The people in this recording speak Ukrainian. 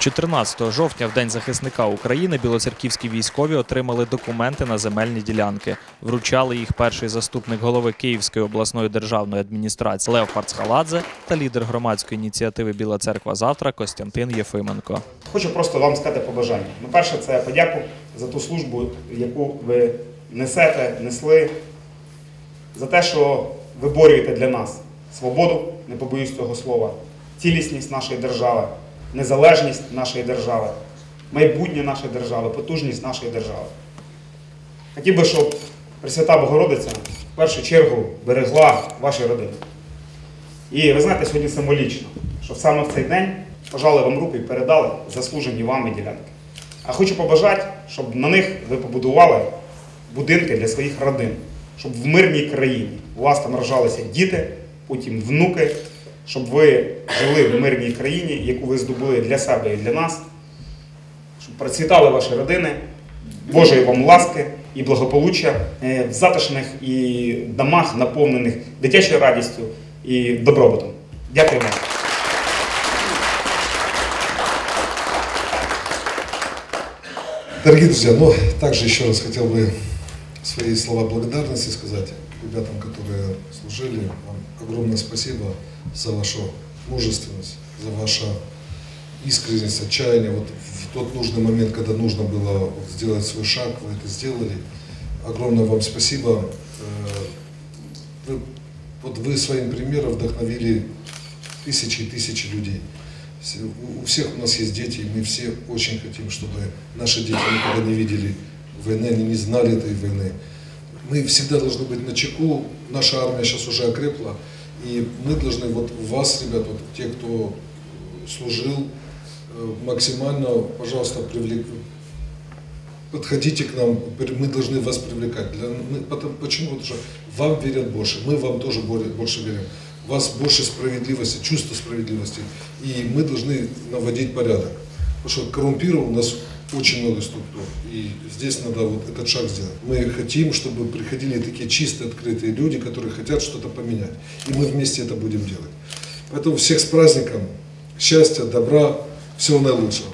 14 жовтня, в День захисника України, білоцерківські військові отримали документи на земельні ділянки. Вручали їх перший заступник голови Київської обласної державної адміністрації Лев Парцхаладзе та лідер громадської ініціативи Біла церква завтра Костянтин Єфименко. Хочу просто вам сказати побажання. Ну, перше, це подяку за ту службу, яку ви несете, несли, за те, що виборюєте для нас свободу, не побоюсь цього слова, цілісність нашої держави, незалежність нашої держави, майбутнє нашої держави, потужність нашої держави. Хотів би, щоб Пресвята Богородиця в першу чергу берегла ваші родини. І ви знаєте, сьогодні символічно, що саме в цей день пожали вам руку і передали заслужені вами ділянки. А хочу побажати, щоб на них ви побудували будинки для своїх родин, щоб в мирній країні у вас там рожалися діти, потім внуки, щоб ви жили в мирній країні, яку ви здобули для себе і для нас, щоб процвітали ваші родини, Божої вам ласки і благополуччя е, в затишних і домах, наповнених дитячою радістю і добробутом. Дякую вам. Дорогие друзья, ну, также еще раз хотел бы свои слова благодарности сказать ребятам, которые служили. Вам огромное спасибо за вашу мужественность, за вашу искренность, отчаяние. Вот в тот нужный момент, когда нужно было вот сделать свой шаг, вы это сделали. Огромное вам спасибо. Э, Вы, вот вы своим примером вдохновили тысячи и тысячи людей. У всех у нас есть дети, и мы все очень хотим, чтобы наши дети никогда не видели войны, они не знали этой войны. Мы всегда должны быть на чеку. Наша армия сейчас уже окрепла, и мы должны вот вас, ребят, вот те, кто служил, э, максимально, пожалуйста, привлек, подходите к нам, мы должны вас привлекать. Для- мы- почему? Потому что вам верят больше, мы вам тоже больше верим. У вас больше справедливости, чувство справедливости, и мы должны наводить порядок. Потому что коррумпирован у нас очень много структур, и здесь надо вот этот шаг сделать. Мы хотим, чтобы приходили такие чистые, открытые люди, которые хотят что-то поменять, и мы вместе это будем делать. Поэтому всех с праздником, счастья, добра, всего наилучшего.